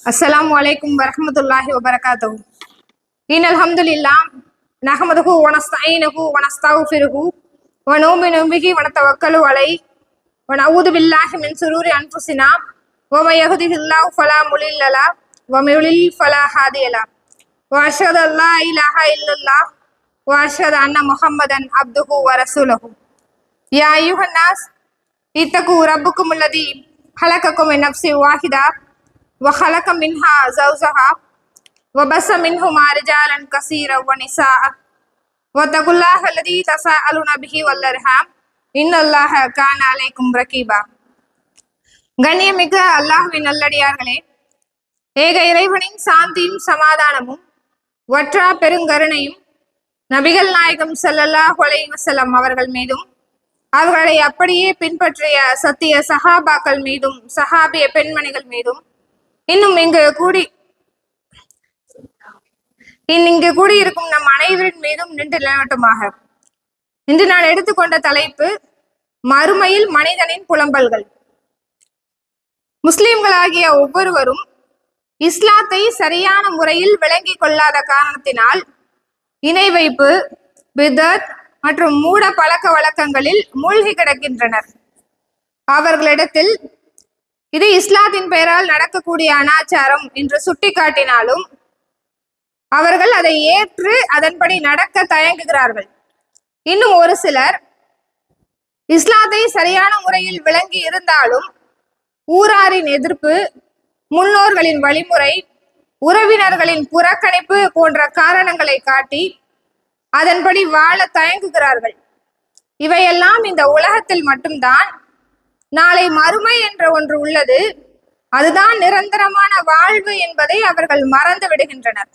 السلام عليكم ورحمة الله وبركاته إن الحمد لله نحمده ونستعينه ونستغفره ونؤمن به ونتوكل عليه ونعوذ بالله من شرور أنفسنا ومن يهده الله فلا مضل له ومن يضلل فلا هادي له وأشهد أن لا إله إلا الله وأشهد أن محمدا عبده ورسوله يا أيها الناس اتقوا ربكم الذي خلقكم من نفس واحدة وخلق منها زوجها وبس منهما رجالا كثيرا ونساء واتقوا الله الذي تساءلون به والأرحام إن الله كان عليكم رقيبا கண்ணியமிக்க அல்லாஹ்வின் நல்லடியார்களே ஏக இறைவனின் சாந்தியும் சமாதானமும் ஒற்றா பெருங்கருணையும் நபிகள் நாயகம் ஸல்லல்லாஹு அலைஹி வஸல்லம் அவர்கள் மீதும் அவர்களை அப்படியே பின்பற்றிய சத்திய சஹாபாக்கள் மீதும் சஹாபிய பெண்மணிகள் மீதும் இன்னும் இங்கு கூடி இன் இங்கு கூடியிருக்கும் நம் அனைவரின் மீதும் நின்று நிலவட்டுமாக இன்று நான் எடுத்துக்கொண்ட தலைப்பு மறுமையில் மனிதனின் புலம்பல்கள். முஸ்லிம்களாகிய ஒவ்வொருவரும் இஸ்லாத்தை சரியான முறையில் விளங்கிக் கொள்ளாத காரணத்தினால் இணை வைப்பு பிதத் மற்றும் மூட பழக்க வழக்கங்களில் மூழ்கி கிடக்கின்றனர். அவர்களிடத்தில் இது இஸ்லாத்தின் பெயரால் நடக்கக்கூடிய அனாச்சாரம் என்று சுட்டிக்காட்டினாலும் அவர்கள் அதை ஏற்று அதன்படி நடக்க தயங்குகிறார்கள். இன்னும் ஒரு சிலர் இஸ்லாத்தை சரியான முறையில் விளங்கி இருந்தாலும் ஊராரின் எதிர்ப்பு முன்னோர்களின் வழிமுறை உறவினர்களின் புறக்கணிப்பு போன்ற காரணங்களை காட்டி அதன்படி வாழ தயங்குகிறார்கள். இவையெல்லாம் இந்த உலகத்தில் மட்டும்தான் நாளை மறுமை என்ற ஒன்று உள்ளது. அதுதான் நிரந்தரமான வாழ்வு என்பதை அவர்கள் மறந்து விடுகின்றனர்.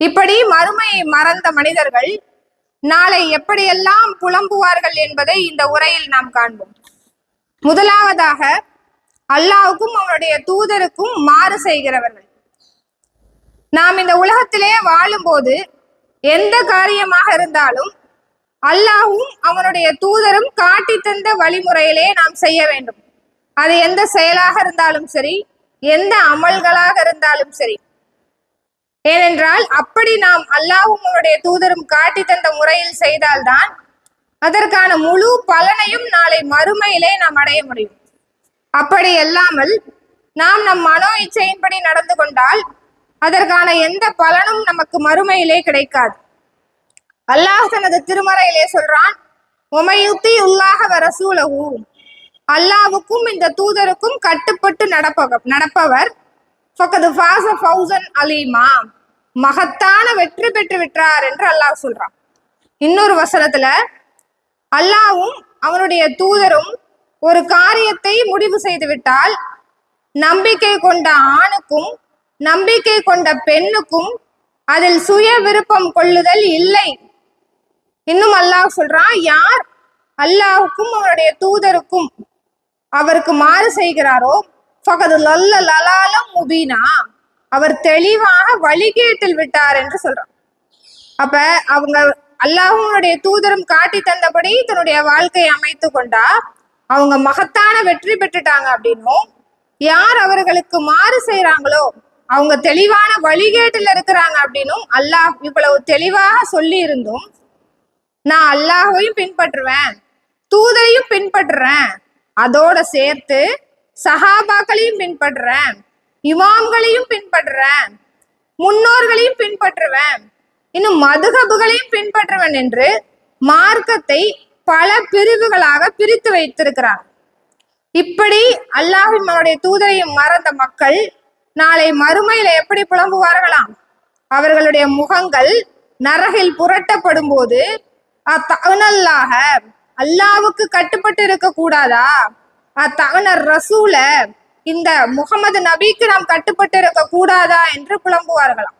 இப்படி மறுமையை மறந்த மனிதர்கள் நாளை எப்படியெல்லாம் புலம்புவார்கள் என்பதை இந்த உரையில் நாம் காண்போம். முதலாவதாக அல்லாவுக்கும் அவனுடைய தூதருக்கும் மாறு செய்கிறவர்கள். நாம் இந்த உலகத்திலே வாழும்போது எந்த காரியமாக இருந்தாலும் அல்லாஹும் அவனுடைய தூதரும் காட்டி தந்த வழிமுறையிலே நாம் செய்ய வேண்டும். அது எந்த செயலாக இருந்தாலும் சரி எந்த அமல்களாக இருந்தாலும் சரி. ஏனென்றால் அப்படி நாம் அல்லாஹும் அவனுடைய தூதரும் காட்டி தந்த முறையில் செய்தால்தான் அதற்கான முழு பலனையும் நாளை மறுமையிலே நாம் அடைய முடியும். அப்படி அல்லாமல் நாம் நம் மனோ இச்சையின்படி நடந்து கொண்டால் அதற்கான எந்த பலனும் நமக்கு மறுமையிலே கிடைக்காது. அல்லாஹ் தனது திருமறையிலே சொல்றான் உமையுத்தி உள்ளாக வரசூலகு அல்லாவுக்கும் இந்த தூதருக்கும் கட்டுப்பட்டு நடப்பவர் நடப்பவர். ஃபக்கது ஃபாஸ ஃபௌசன் அலீமா. மகத்தான வெற்றி பெற்று விட்டார் என்று அல்லாஹ் சொல்றான். இன்னொரு வசனத்துல அல்லாவும் அவனுடைய தூதரும் ஒரு காரியத்தை முடிவு செய்து விட்டால் நம்பிக்கை கொண்ட ஆணுக்கும் நம்பிக்கை கொண்ட பெண்ணுக்கும் அதில் சுய விருப்பம் கொள்ளுதல் இல்லை. இன்னும் அல்லாஹ் சொல்றான் யார் அல்லாஹுக்கும் அவருடைய தூதருக்கும் அவருக்கு மாறு செய்கிறாரோ ஃபகது லல்ல லலாலம் முபீனா அவர் தெளிவாக வழிகேட்டில் விட்டார் என்று சொல்றான். அப்ப அவங்க அல்லாஹனுடைய தூதரும் காட்டி தந்தபடி தன்னுடைய வாழ்க்கையை அமைத்து கொண்டா அவங்க மகத்தான வெற்றி பெற்றுட்டாங்க அப்படின்னும் யார் அவர்களுக்கு மாறு செய்யறாங்களோ அவங்க தெளிவான வழிகேட்டில் இருக்கிறாங்க அப்படின்னும் அல்லாஹ் இவ்வளவு தெளிவாக சொல்லி இருந்தும் நான் அல்லாஹையும் பின்பற்றுவேன் தூதரையும் பின்பற்றுறேன். அதோட சேர்த்து சஹாபாக்களையும் பின்பற்றுறேன் இமாம்களையும் பின்பற்றுறேன் முன்னோர்களையும் பின்பற்றுவேன் இன்னும் மதுகபுகளையும் பின்பற்றுவேன் என்று மார்க்கத்தை பல பிரிவுகளாக பிரித்து வைத்திருக்கிறார். இப்படி அல்லாஹினுடைய தூதரையும் மறந்த மக்கள் நாளை மறுமையில எப்படி புலம்புவார்களாம்? அவர்களுடைய முகங்கள் நரகில் புரட்டப்படும் போது அத்தகனல்லாக அல்லாவுக்கு கட்டுப்பட்டு இருக்க கூடாதா? அத்தகனர் ரசூல இந்த முகமது நபிக்கு நாம் கட்டுப்பட்டு இருக்க கூடாதா என்று புலம்புவார்களாம்.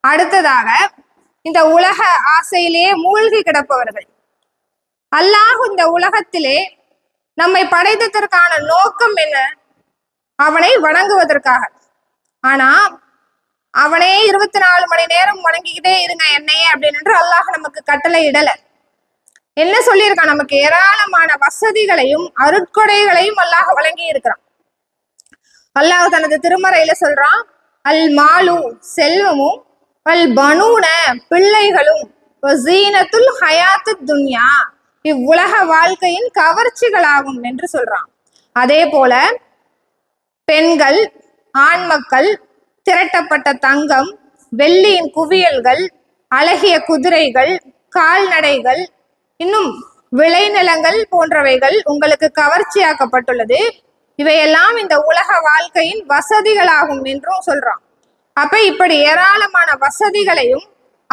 அடுத்ததாக இந்த உலக ஆசையிலேயே மூழ்கி கிடப்பவர்கள். அல்லாஹ் இந்த உலகத்திலே நம்மை படைத்ததற்கான நோக்கம் என்ன? அவனை வணங்குவதற்காக. ஆனா அவனே இருபத்தி நாலு மணி நேரம் வணங்கிக்கிட்டே இருங்க என்னையே அப்படின்னு அல்லாஹ் நமக்கு கட்டளை இடல. என்ன சொல்லியிருக்கான்? நமக்கு ஏராளமான வசதிகளையும் அருட்கொடைகளையும் அல்லாஹ் வழங்கி இருக்கிறான் அல்லாஹ் தனது திருமறையில சொல்றான் அல் மாலு செல்வமும் அல் பனூன பிள்ளைகளும் ஜீனத்துல் ஹயாத்து துன்யா. இவ்வுலக வாழ்க்கையின் கவர்ச்சிகளாகும் என்று சொல்றான். அதே போல பெண்கள் ஆண் மக்கள் திரட்டப்பட்ட தங்கம் வெள்ளியின் குவியல்கள் அழகிய குதிரைகள் கால்நடைகள் இன்னும் விளைநிலங்கள் போன்றவைகள் உங்களுக்கு கவர்ச்சியாக்கப்பட்டுள்ளது. இவையெல்லாம் இந்த உலக வாழ்க்கையின் வசதிகளாகும் என்றும் சொல்றான். அப்ப இப்படி ஏராளமான வசதிகளையும்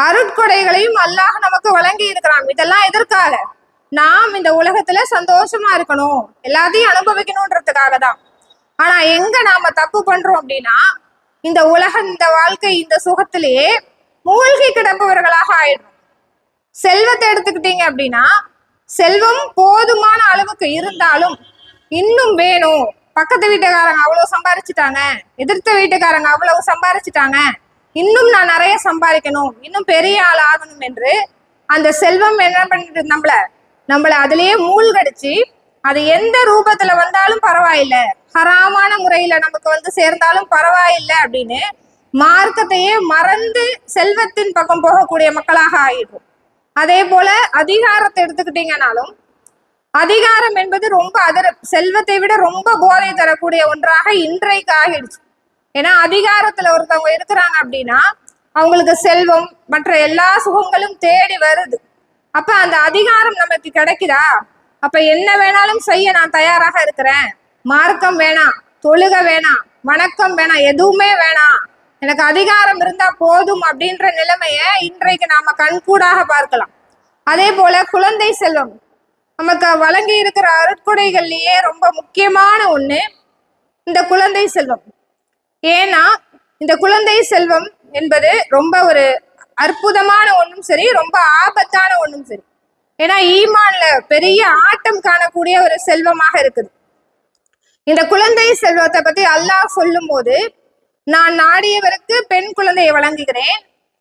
அருட்கொடைகளையும் அல்லாஹ் நமக்கு வழங்கி இருக்கிறான். இதெல்லாம் எதற்காக? நாம் இந்த உலகத்துல சந்தோஷமா இருக்கணும். எல்லாத்தையும் அனுபவிக்கணும்ன்றதுக்காக தான். ஆனா எங்க நாம தப்பு பண்றோம் அப்படின்னா இந்த உலகம் இந்த வாழ்க்கை இந்த சுகத்திலேயே மூழ்கி கிடப்பவர்களாக ஆயிடும் செல்வத்தை எடுத்துக்கிட்டீங்க அப்படின்னா செல்வம் போதுமான அளவுக்கு இருந்தாலும் இன்னும் வேணும். பக்கத்து வீட்டுக்காரங்க அவ்வளவு சம்பாரிச்சுட்டாங்க எதிர்த்த வீட்டுக்காரங்க அவ்வளவு சம்பாரிச்சுட்டாங்க இன்னும் நான் நிறைய சம்பாதிக்கணும் இன்னும் பெரிய ஆள் ஆகணும் என்று அந்த செல்வம் என்ன பண்ணிட்டு நம்மள நம்மள அதுலயே மூழ்கடிச்சு அது எந்த ரூபத்துல வந்தாலும் பரவாயில்ல. ஹராமான முறையில நமக்கு வந்து சேர்ந்தாலும் பரவாயில்லை அப்படின்னு மார்க்கத்தையே மறந்து செல்வத்தின் பக்கம் போகக்கூடிய மக்களாக ஆயிடும் அதே போல அதிகாரத்தை எடுத்துக்கிட்டீங்கனாலும் அதிகாரம் என்பது ரொம்ப அதர செல்வத்தை விட ரொம்ப போதை தரக்கூடிய ஒன்றாக இன்றைக்கு ஆகிடுச்சு. ஏன்னா அதிகாரத்துல ஒருத்தவங்க இருக்கிறாங்க அப்படின்னா அவங்களுக்கு செல்வம் மற்ற எல்லா சுகங்களும் தேடி வருது. அப்ப அந்த அதிகாரம் நமக்கு கிடைக்குதா? அப்ப என்ன வேணாலும் செய்ய நான் தயாராக இருக்கிறேன். மார்க்கம் வேணாம் தொழுக வேணாம் வணக்கம் வேணாம் எதுவுமே வேணாம். எனக்கு அதிகாரம் இருந்தா போதும் அப்படின்ற நிலைமைய இன்றைக்கு நாம கண்கூடாக பார்க்கலாம். அதே போல குழந்தை செல்வம். நமக்கு வழங்கி இருக்கிற அருட்கொடைகள்லயே ரொம்ப முக்கியமான ஒண்ணு இந்த குழந்தை செல்வம். ஏன்னா இந்த குழந்தை செல்வம் என்பது ரொம்ப ஒரு அற்புதமான ஒன்றும் சரி ரொம்ப ஆபத்தான ஒன்றும் சரி. ஏன்னா ஈமான்ல பெரிய ஆட்டம் காணக்கூடிய ஒரு செல்வமாக இருக்குது. இந்த குழந்தை செல்வத்தை பத்தி அல்லாஹ் சொல்லும் போது நான் நாடியவருக்கு பெண் குழந்தையை வழங்குகிறேன்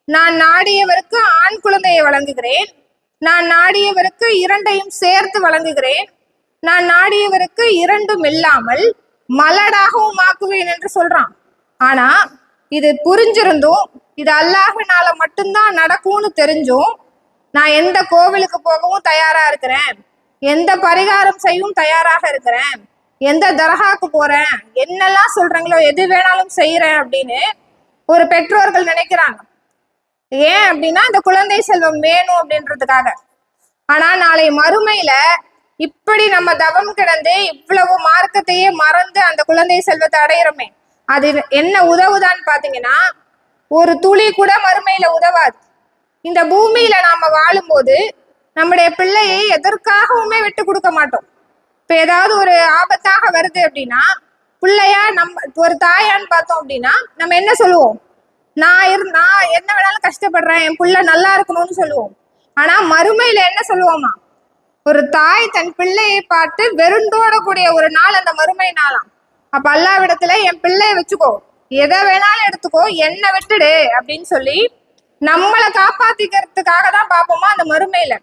நான் நாடியவருக்கு ஆண் குழந்தையை வழங்குகிறேன் நான் நாடியவருக்கு இரண்டையும் சேர்த்து வழங்குகிறேன் நான் நாடியவருக்கு இரண்டும் இல்லாமல் மலடாகவும் ஆக்குவேன் என்று சொல்றான். ஆனா இது புரிஞ்சிருந்தும் இது அல்லாஹினால மட்டும்தான் நடக்கும்னு தெரிஞ்சும் நான் எந்த கோவிலுக்கு போகவும் தயாரா இருக்கிறேன். எந்த பரிகாரம் செய்யவும் தயாராக இருக்கிறேன். எந்த தர்காக்கு போறேன். என்னெல்லாம் சொல்றாங்களோ எது வேணாலும் செய்யறேன் அப்படின்னு ஒரு பெற்றோர்கள் நினைக்கிறாங்க. ஏன் அப்படின்னா இந்த குழந்தை செல்வம் வேணும் அப்படின்றதுக்காக. ஆனா நாளை மறுமையில இப்படி நம்ம தவம் கிடந்து இவ்வளவு மார்க்கத்தையே மறந்து அந்த குழந்தை செல்வத்தை அடையிறோமே. அது என்ன உதவுதான்னு பாத்தீங்கன்னா ஒரு துளி கூட மறுமையில உதவாது. இந்த பூமியில நாம வாழும்போது நம்முடைய பிள்ளையை எதற்காகவுமே விட்டு கொடுக்க மாட்டோம். இப்ப ஏதாவது ஒரு ஆபத்தாக வருது அப்படின்னா பிள்ளையா நம்ம ஒரு தாயான்னு பார்த்தோம் அப்படின்னா நம்ம என்ன சொல்லுவோம்? நான் இரு நான் என்ன வேணாலும் கஷ்டப்படுறேன் என் பிள்ளை நல்லா இருக்கணும்னு சொல்லுவோம். ஆனா மறுமையில என்ன சொல்லுவோமா? ஒரு தாய் தன் பிள்ளையை பார்த்து வெறுண்டோடக்கூடிய ஒரு நாள் அந்த மறுமை நாளாம். அப்ப அல்லாவிடத்துல என் பிள்ளைய வச்சுக்கோ. எதை வேணாலும் எடுத்துக்கோ என்ன விட்டுடு அப்படின்னு சொல்லி நம்மளை காப்பாத்திக்கிறதுக்காக தான் பார்ப்போமா அந்த மறுமையில?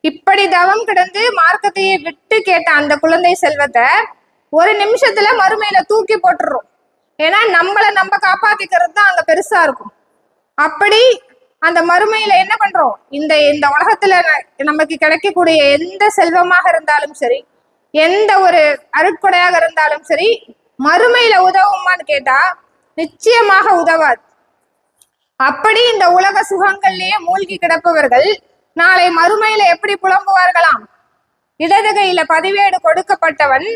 இப்படி தவம் கிடந்து மார்க்கத்தையே விட்டு கேட்ட அந்த குழந்தை செல்வத்தை ஒரு நிமிஷத்துல மறுமையில தூக்கி போட்டுரும் ஏன்னா நம்மளை நம்ம காப்பாத்திக்கிறது தான் அங்க பெருசா இருக்கும். அப்படி அந்த மறுமையில என்ன பண்றோம்? இந்த இந்த உலகத்துல ந- நமக்கு கிடைக்கக்கூடிய எந்த செல்வமாக இருந்தாலும் சரி எந்த ஒரு அருட்கொடையாக இருந்தாலும் சரி மறுமையில உதவுமான்னு கேட்டா நிச்சயமாக உதவாது. அப்படி இந்த உலக சுகங்கள்லயே மூழ்கி கிடப்பவர்கள் நாளை மறுமையில எப்படி புலம்புவார்களாம்? இடது கையில பதிவேடு கொடுக்கப்பட்டவன்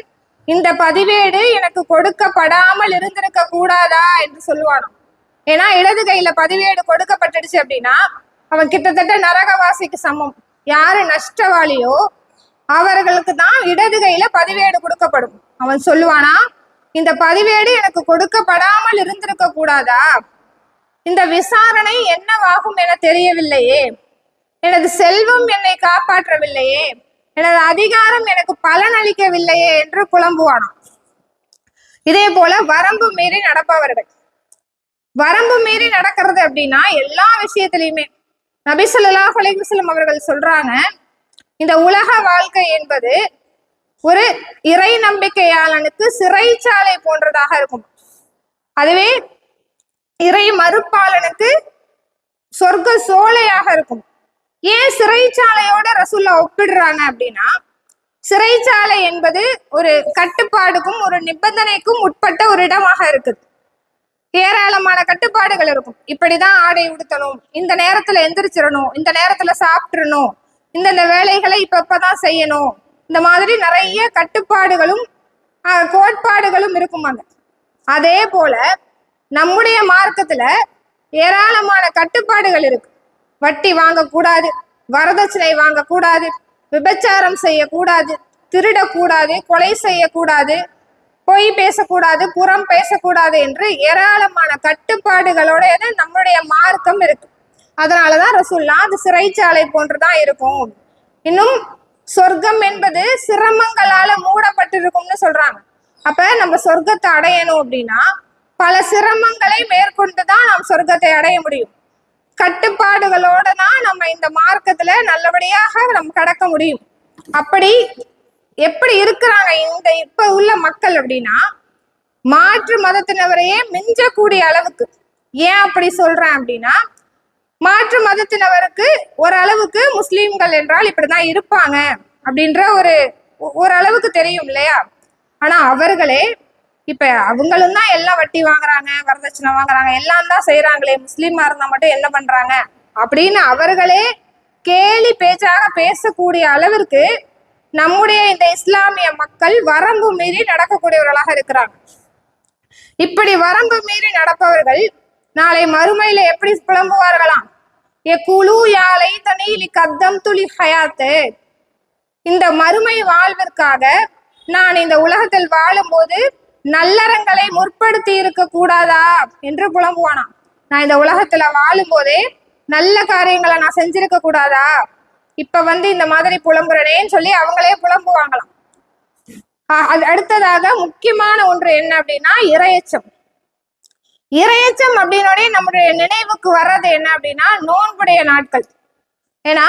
இந்த பதிவேடு எனக்கு கொடுக்கப்படாமல் இருந்திருக்க கூடாதா என்று சொல்லுவானாம். ஏன்னா இடது கையில பதிவேடு கொடுக்கப்பட்டுடுச்சு அப்படின்னா அவன் கிட்டத்தட்ட நரகவாசிக்கு சமம். யாரு நஷ்டவாளியோ அவர்களுக்கு தான் இடது கையில பதிவேடு கொடுக்கப்படும். அவன் சொல்லுவானா இந்த பதிவேடு எனக்கு கொடுக்கப்படாமல் இருந்திருக்க கூடாதா? இந்த விசாரணை என்னவாகும் என தெரியவில்லையே. எனது செல்வம் என்னை காப்பாற்றவில்லையே. எனது அதிகாரம் எனக்கு பலன் அளிக்கவில்லையே என்று புலம்புவானாம். இதே போல வரம்பு மீறி நடப்பவர்கள். வரம்பு மீறி நடக்கிறது அப்படின்னா எல்லா விஷயத்திலையுமே. நபிசல்லா ஸல்லல்லாஹு அவர்கள் சொல்றாங்க இந்த உலக வாழ்க்கை என்பது ஒரு இறை நம்பிக்கையாளனுக்கு சிறைச்சாலை போன்றதாக இருக்கும். அதுவே இறை மறுப்பாளனுக்கு சொர்க்க சோலையாக இருக்கும். ஏன் சிறைச்சாலையோட ரசூல்லா ஒப்பிடுறாங்க அப்படின்னா சிறைச்சாலை என்பது ஒரு கட்டுப்பாடுக்கும் ஒரு நிபந்தனைக்கும் உட்பட்ட ஒரு இடமாக இருக்குது. ஏராளமான கட்டுப்பாடுகள் இருக்கும். இப்படிதான் ஆடை உடுத்தணும் இந்த நேரத்துல எந்திரிச்சிடணும் இந்த நேரத்துல சாப்பிட்டுறணும் இந்தந்த வேலைகளை இப்ப இப்பதான் செய்யணும் இந்த மாதிரி நிறைய கட்டுப்பாடுகளும் கோட்பாடுகளும் கோட்பாடுகளும் இருக்குமாங்க. அதே போல நம்முடைய மார்க்கத்துல ஏராளமான கட்டுப்பாடுகள் இருக்கு. வட்டி வாங்கக்கூடாது வரதட்சணை வாங்கக்கூடாது விபச்சாரம் செய்யக்கூடாது திருடக்கூடாது கொலை செய்யக்கூடாது பொய் பேசக்கூடாது புறம் பேசக்கூடாது என்று ஏராளமான கட்டுப்பாடுகளோட நம்முடைய மார்க்கம் இருக்கு. அதனாலதான் ரசூல்லா அது சிறைச்சாலை போன்றுதான் இருக்கும். இன்னும் சொர்க்கம் என்பது சிரமங்களால மூடப்பட்டிருக்கும்னு சொல்றாங்க. அப்ப நம்ம சொர்க்கத்தை அடையணும் அப்படின்னா பல சிரமங்களை மேற்கொண்டுதான் நாம் சொர்க்கத்தை அடைய முடியும். கட்டுப்பாடுகளோட தான் நம்ம இந்த மார்க்கத்துல நல்லபடியாக நம்ம கடக்க முடியும். அப்படி எப்படி இருக்கிறாங்க இந்த இப்ப உள்ள மக்கள் அப்படின்னா மாற்று மதத்தினவரையே மிஞ்சக்கூடிய அளவுக்கு. ஏன் அப்படி சொல்றேன் அப்படின்னா மாற்று மதத்தினவருக்கு ஓரளவுக்கு முஸ்லீம்கள் என்றால் இப்படிதான் இருப்பாங்க அப்படின்ற ஒரு ஓரளவுக்கு தெரியும் இல்லையா? ஆனா அவர்களே இப்ப அவங்களும் தான் எல்லாம் வட்டி வாங்குறாங்க வரதட்சணை வாங்குறாங்க எல்லாம் தான் செய்யறாங்களே முஸ்லீமா இருந்தா மட்டும் என்ன பண்றாங்க? அப்படின்னு அவர்களே கேலி பேச்சாக பேசக்கூடிய அளவிற்கு நம்முடைய இந்த இஸ்லாமிய மக்கள் வரம்பு மீறி நடக்கக்கூடியவர்களாக இருக்கிறாங்க. இப்படி வரம்பு மீறி நடப்பவர்கள் நாளை மறுமையில எப்படி புலம்புவார்களாம்? எ குழு யாலை தனீலி கத்தம் துளி ஹயாத்து. இந்த மறுமை வாழ்விற்காக நான் இந்த உலகத்தில் வாழும்போது நல்லறங்களை முற்படுத்தி இருக்க கூடாதா என்று புலம்புவானாம். நான் இந்த உலகத்துல வாழும்போதே நல்ல காரியங்களை நான் செஞ்சிருக்க கூடாதா? இப்ப வந்து இந்த மாதிரி புலம்புறனேன்னு சொல்லி அவங்களே புலம்புவாங்களாம். ஆஹ் அது அடுத்ததாக முக்கியமான ஒன்று என்ன அப்படின்னா இரையச்சம். இரையச்சம் அப்படின்னோடனே நம்முடைய நினைவுக்கு வர்றது என்ன அப்படின்னா நோன்புடைய நாட்கள். ஏன்னா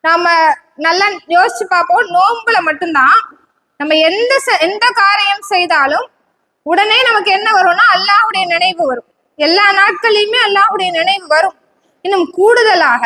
நாம நல்லா யோசிச்சு பார்ப்போம் நோன்புல மட்டும்தான் நம்ம எந்த செ- எந்த காரியம் செய்தாலும் உடனே நமக்கு என்ன வரும்னா அல்லாஹுடைய நினைவு வரும். எல்லா நாட்களையுமே அல்லாஹுடைய நினைவு வரும். இன்னும் கூடுதலாக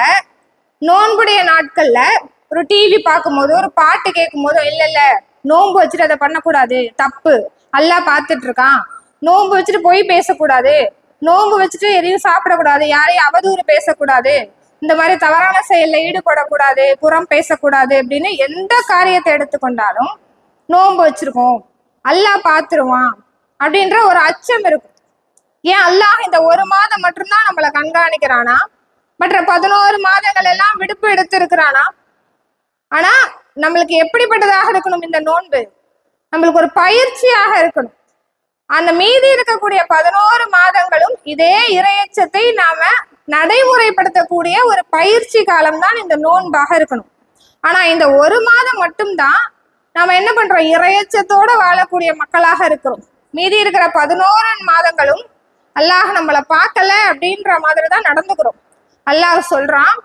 நோன்புடைய நாட்கள்ல ஒரு டிவி பார்க்கும் போதோ ஒரு பாட்டு கேட்கும் போதோ இல்ல இல்ல நோன்பு வச்சுட்டு அதை பண்ணக்கூடாது. தப்பு. அல்லாஹ் பார்த்துட்டு இருக்கான் நோன்பு வச்சுட்டு போய் பேசக்கூடாது. நோன்பு வச்சுட்டு எதையும் சாப்பிடக்கூடாது. யாரையும் அவதூறு பேசக்கூடாது. இந்த மாதிரி தவறான செயல்ல ஈடுபடக்கூடாது. புறம் பேசக்கூடாது. அப்படின்னு எந்த காரியத்தை எடுத்துக்கொண்டாலும் நோன்பு வச்சிருக்கோம். அல்லாஹ் பார்த்துருவான். அப்படின்ற ஒரு அச்சம் இருக்கும். ஏன் அல்லாஹ் இந்த ஒரு மாதம் மட்டும்தான் நம்மளை கண்காணிக்கிறானா? மற்ற பதினோரு மாதங்கள் எல்லாம் விடுப்பு எடுத்திருக்கிறானா? ஆனா நம்மளுக்கு எப்படிப்பட்டதாக இருக்கணும் இந்த நோன்பு? நம்மளுக்கு ஒரு பயிற்சியாக இருக்கணும். அந்த மீதி இருக்கக்கூடிய பதினோரு மாதங்களும் இதே இரையச்சத்தை நாம நடைமுறைப்படுத்தக்கூடிய ஒரு பயிற்சி காலம்தான் இந்த நோன்பாக இருக்கணும். ஆனா இந்த ஒரு மாதம் மட்டும்தான் நாம என்ன பண்றோம்? இரையச்சத்தோட வாழக்கூடிய மக்களாக இருக்கிறோம். மீதி இருக்கிற பதினோரு மாதங்களும் அல்லாஹ் நம்மளை பார்க்கல அப்படின்ற மாதிரி தான் நடந்துக்கிறோம். அல்லாஹ் சொல்றான்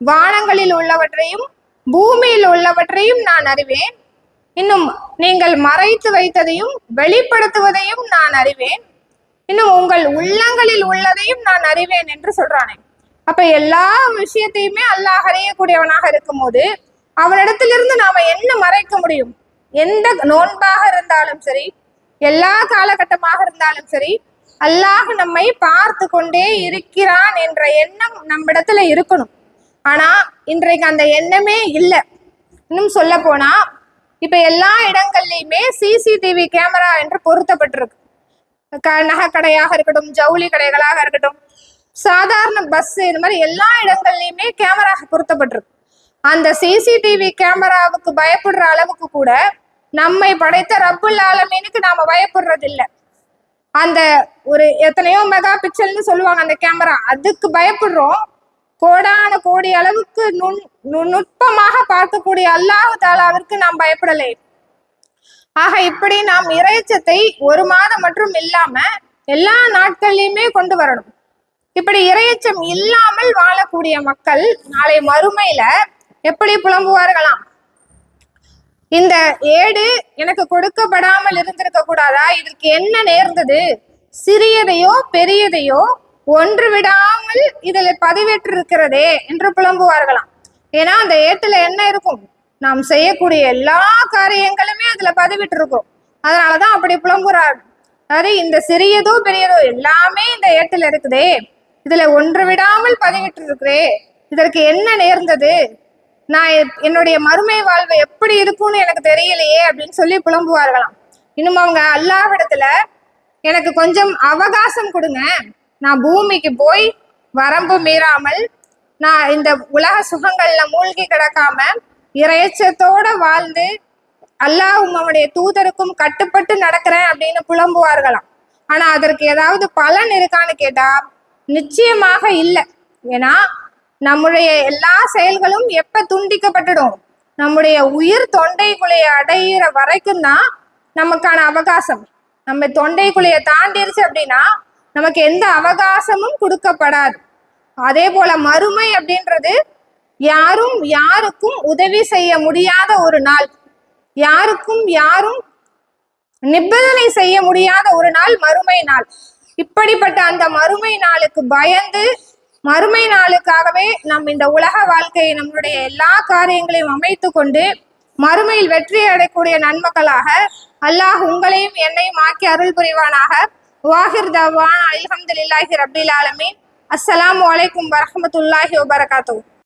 வானங்களில் உள்ளவற்றையும் பூமியில் உள்ளவற்றையும் நான் அறிவேன். இன்னும் நீங்கள் மறைத்து வைத்ததையும் வெளிப்படுத்துவதையும் நான் அறிவேன். இன்னும் உங்கள் உள்ளங்களில் உள்ளதையும் நான் அறிவேன் என்று சொல்றானே. அப்ப எல்லா விஷயத்தையுமே அல்லாஹ் அறியக்கூடியவனாக இருக்கும்போது அவனிடத்திலிருந்து நாம என்ன மறைக்க முடியும்? எந்த நோன்பாக இருந்தாலும் சரி எல்லா காலகட்டமாக இருந்தாலும் சரி அல்லாஹ் நம்மை பார்த்து கொண்டே இருக்கிறான் என்ற எண்ணம் நம்மிடத்துல இருக்கணும். ஆனா இன்றைக்கு அந்த எண்ணமே இல்லை. இன்னும் சொல்ல போனா இப்ப எல்லா இடங்கள்லயுமே சிசிடிவி கேமரா என்று பொருத்தப்பட்டிருக்கு. க- நகைக்கடையாக கடையாக இருக்கட்டும் ஜவுளி கடைகளாக இருக்கட்டும் சாதாரண பஸ் இது மாதிரி எல்லா இடங்கள்லயுமே கேமரா பொருத்தப்பட்டிருக்கு. அந்த சிசிடிவி கேமராவுக்கு பயப்படுற அளவுக்கு கூட நம்மை படைத்த ரப்புல் ஆலமீனுக்கு நாம பயப்படுறது இல்லை அந்த ஒரு எத்தனையோ மெகா பிக்சல்னு சொல்லுவாங்க அந்த கேமரா. அதுக்கு பயப்படுறோம். கோடான கோடி அளவுக்கு நுண் நுட்பமாக பார்க்கக்கூடிய அல்லாஹ் தாலாவிற்கு நாம் பயப்படலை. ஆக இப்படி நாம் இறைச்சத்தை ஒரு மாதம் மட்டும் இல்லாம எல்லா நாட்கள்லயுமே கொண்டு வரணும். இப்படி இறையச்சம் இல்லாமல் வாழக்கூடிய மக்கள் நாளை மறுமையில எப்படி புலம்புவார்களாம்? இந்த ஏடு எனக்கு கொடுக்கப்படாமல் இருந்திருக்க கூடாதா? இதற்கு என்ன நேர்ந்தது? சிறியதையோ பெரியதையோ ஒன்று விடாமல் இதில் பதிவேற்றிருக்கிறதே என்று புலம்புவார்களாம். ஏன்னா அந்த ஏட்டுல என்ன இருக்கும்? நாம் செய்யக்கூடிய எல்லா காரியங்களுமே அதுல பதிவிட்டு இருக்கும் அதனாலதான் அப்படி புலம்புறாரு. அதாவது இந்த சிறியதோ பெரியதோ எல்லாமே இந்த ஏட்டுல இருக்குதே. இதுல ஒன்று விடாமல் பதிவிட்டு இருக்கிறே இதற்கு என்ன நேர்ந்தது? நான் எப்- என்னுடைய மறுமை வாழ்வு எப்படி இருக்கும்னு எனக்கு தெரியலையே அப்படின்னு சொல்லி புலம்புவார்களாம். இன்னும் அவங்க அல்லாவிடத்துல எனக்கு கொஞ்சம் அவகாசம் கொடுங்க. நான் பூமிக்கு போய் வரம்பு மீறாமல் நான் இந்த உலக சுகங்கள்ல மூழ்கி கிடக்காம இறையச்சத்தோட வாழ்ந்து அல்லாஹ்வும் அவனுடைய தூதருக்கும் கட்டுப்பட்டு நடக்கிறேன் அப்படின்னு புலம்புவார்களாம். ஆனா அதற்கு ஏதாவது பலன் இருக்கான்னு கேட்டா நிச்சயமாக இல்லை. ஏன்னா நம்முடைய எல்லா செயல்களும் எப்ப துண்டிக்கப்பட்டுடும்? நம்முடைய உயிர் தொண்டைக்குழிய அடையிற வரைக்கும் தான் நமக்கான அவகாசம். நம்ம தொண்டைக்குழிய தாண்டிருச்சு அப்படின்னா நமக்கு எந்த அவகாசமும் கொடுக்கப்படாது. அதே போல மறுமை அப்படின்றது யாரும் யாருக்கும் உதவி செய்ய முடியாத ஒரு நாள். யாருக்கும் யாரும் நிபந்தனை செய்ய முடியாத ஒரு நாள் மறுமை நாள். இப்படிப்பட்ட அந்த மறுமை நாளுக்கு பயந்து மறுமை நாளுக்காகவே நம் இந்த உலக வாழ்க்கையை நம்மளுடைய எல்லா காரியங்களையும் அமைத்து கொண்டு மறுமையில் வெற்றி அடையக்கூடிய நன்மக்களாக அல்லாஹ் உங்களையும் என்னையும் ஆக்கி அருள் புரிவானாக. வாஹிர் தவான் அல்ஹம்துலில்லாஹி ரபில் ஆலமீன். அஸ்ஸலாமு அலைக்கும் வரமத்துல்லாஹி வபரகாத்தூ